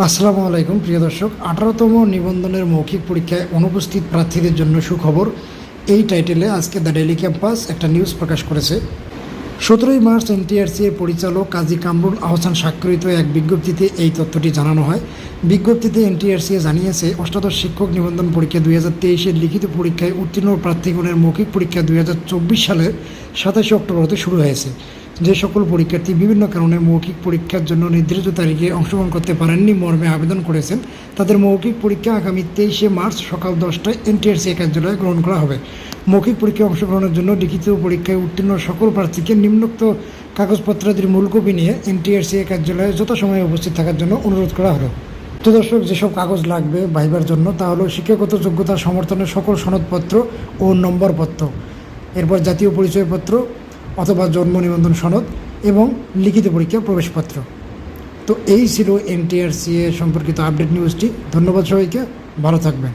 আসসালামু আলাইকুম, প্রিয় দর্শক। আঠারোতম নিবন্ধনের মৌখিক পরীক্ষায় অনুপস্থিত প্রার্থীদের জন্য সুখবর। এই টাইটেলে আজকে দ্য ডেলি ক্যাম্পাস একটা নিউজ প্রকাশ করেছে। সতেরোই মার্চ এনটিআরসি এর পরিচালক কাজী কামরুল আহসান স্বাক্ষরিত এক বিজ্ঞপ্তিতে এই তথ্যটি জানানো হয়। বিজ্ঞপ্তিতে এনটিআরসি জানিয়েছে, অষ্টাদশ শিক্ষক নিবন্ধন পরীক্ষা দুই হাজার তেইশের লিখিত পরীক্ষায় উত্তীর্ণ প্রার্থীগণের মৌখিক পরীক্ষা দুই হাজার চব্বিশ সালের সাতাশে অক্টোবর হতে শুরু হয়েছে। যে সকল পরীক্ষার্থী বিভিন্ন কারণে মৌখিক পরীক্ষার জন্য নির্ধারিত তারিখে অংশগ্রহণ করতে পারেননি মর্মে আবেদন করেছেন। তাদের মৌখিক পরীক্ষা আগামী তেইশে মার্চ সকাল দশটায় এনটিআরসি কার্যালয়ে গ্রহণ করা হবে। মৌখিক পরীক্ষায় অংশগ্রহণের জন্য লিখিত পরীক্ষায় উত্তীর্ণ সকল প্রার্থীকে নিম্নোক্ত কাগজপত্রাদির মূল কপি নিয়ে এনটিআরসি কার্যালয়ে যথাসময়ে উপস্থিত থাকার জন্য অনুরোধ করা হলো। তো দর্শক, যেসব কাগজ লাগবে ভাইবার জন্য, তা হলো শিক্ষাগত যোগ্যতা সমর্থনের সকল সনদপত্র ও নম্বরপত্র। এরপর জাতীয় পরিচয়পত্র অথবা জন্ম নিবন্ধন সনদ এবং লিখিত পরীক্ষা প্রবেশপত্র। তো এই ছিল এনটিআরসি এ সম্পর্কিত আপডেট নিউজটি ধন্যবাদ সবাইকে। ভালো থাকবেন।